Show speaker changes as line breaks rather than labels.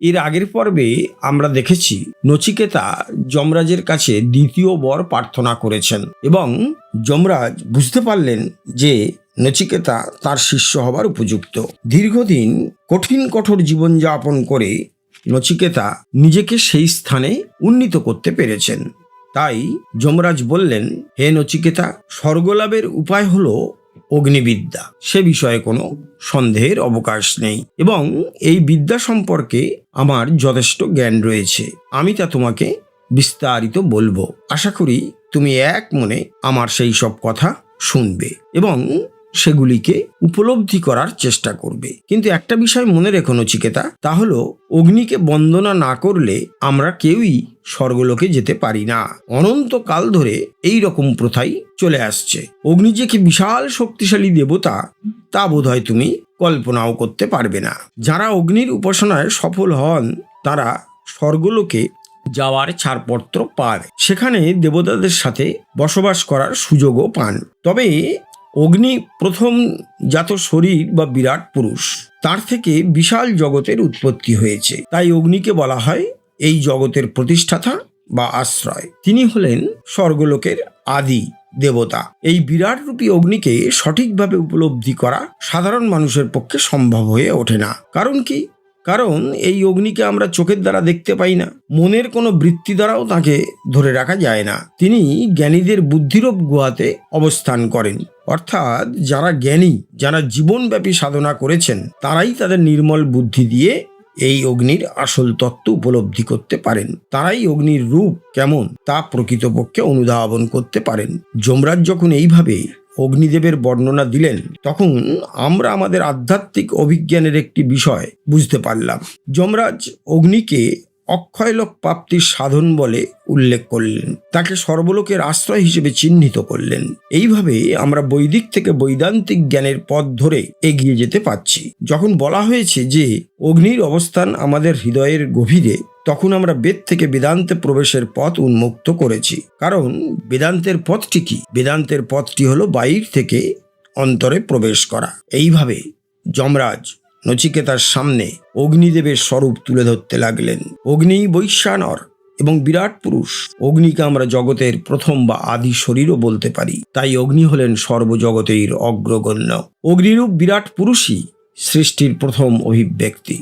এর আগের পর্বে আমরা দেখেছি নচিকেতা যমরাজের কাছে দ্বিতীয় বর প্রার্থনা করেছেন এবং যমরাজ বুঝতে পারলেন যে নচিকেতা তার শিষ্য হবার উপযুক্ত। দীর্ঘদিন কঠিন কঠোর জীবনযাপন করে নচিকেতা নিজেকে সেই স্থানে উন্নীত করতে পেরেছেন। তাই যমরাজ বললেন, হে নচিকেতা, স্বর্গলাভের উপায় হলো অগ্নিবিদ্যা। সে বিষয়ে কোনো সন্দেহের অবকাশ নেই। এবং এই বিদ্যা সম্পর্কে আমার যথেষ্ট জ্ঞান রয়েছে। আমি তা তোমাকে বিস্তারিত বলব। আশা করি তুমি এক মনে আমার সেই সব কথা শুনবে। এবং সেগুলিকে উপলব্ধি করার চেষ্টা করবে। কিন্তু একটা বিষয় মনে রেখো নচিকেতা, তা হলো অগ্নিকে বন্দনা না করলে আমরা কেউই স্বর্গলোকে যেতে পারি না। অনন্তকাল ধরে এই রকম প্রথাই চলে আসছে। অগ্নি যে কি বিশাল শক্তিশালী দেবতা, তা বোধহয় তুমি কল্পনাও করতে পারবে না। যারা অগ্নির উপাসনায় সফল হন, তারা স্বর্গলোকে যাওয়ার ছাড়পত্র পান। সেখানে দেবতাদের সাথে বসবাস করার সুযোগও পান। তবে অগ্নি প্রথম জাত শরীর বা বিরাট পুরুষ। তার থেকে বিশাল জগতের উৎপত্তি হয়েছে। তাই অগ্নিকে বলা হয় এই জগতের প্রতিষ্ঠাতা বা আশ্রয়। তিনি হলেন স্বর্গলোকের আদি দেবতা। এই বিরাট রূপী অগ্নিকে সঠিকভাবে উপলব্ধি করা সাধারণ মানুষের পক্ষে সম্ভব হয়ে ওঠে না। কারণ কি? কারণ এই অগ্নিকে আমরা চোখের দ্বারা দেখতে পাই না। মনের কোনো বৃত্তি দ্বারাও তাকে ধরে রাখা যায় না। তিনি জ্ঞানীদের বুদ্ধিরূপ গুহাতে অবস্থান করেন। অর্থাৎ যারা জ্ঞানী, যারা জীবনব্যাপী সাধনা করেছেন, তারাই তাদের নির্মল বুদ্ধি দিয়ে এই অগ্নির আসল তত্ত্ব উপলব্ধি করতে পারেন। তারাই অগ্নির রূপ কেমন তা প্রকৃতপক্ষে অনুধাবন করতে পারেন। যমরাজ যখন এইভাবে অগ্নিদেবের বর্ণনা দিলেন, তখন আমরা আমাদের আধ্যাত্মিক অভিজ্ঞানের একটি বিষয় বুঝতে পারলাম। যমরাজ অগ্নিকে অক্ষয়লোক প্রাপ্তির সাধন বলে উল্লেখ করলেন, তাকে সর্বলোকের আশ্রয় হিসেবে চিহ্নিত করলেন। এইভাবে আমরা বৈদিক থেকে বৈদান্তিক জ্ঞানের পথ ধরে এগিয়ে যেতে পারছি। যখন বলা হয়েছে যে অগ্নির অবস্থান আমাদের হৃদয়ের গভীরে তখন আমরা বেদ থেকে বেদান্তে প্রবেশের পথ উন্মুক্ত করেছি। কারণ বেদান্তের পথটি কি? বেদান্তের পথটি হলো বাইর থেকে অন্তরে প্রবেশ করা। এইভাবে যমরাজ নচিকেতার সামনে অগ্নিদেবের স্বরূপ তুলে ধরতে লাগলেন। অগ্নি বৈশ্যানর এবং বিরাট পুরুষ। অগ্নিকে আমরা জগতের প্রথম বা আদি শরীরও বলতে পারি। তাই অগ্নি হলেন সর্বজগতের অগ্রগণ্য। অগ্নিরূপ বিরাট পুরুষই সৃষ্টির প্রথম অভিব্যক্তি।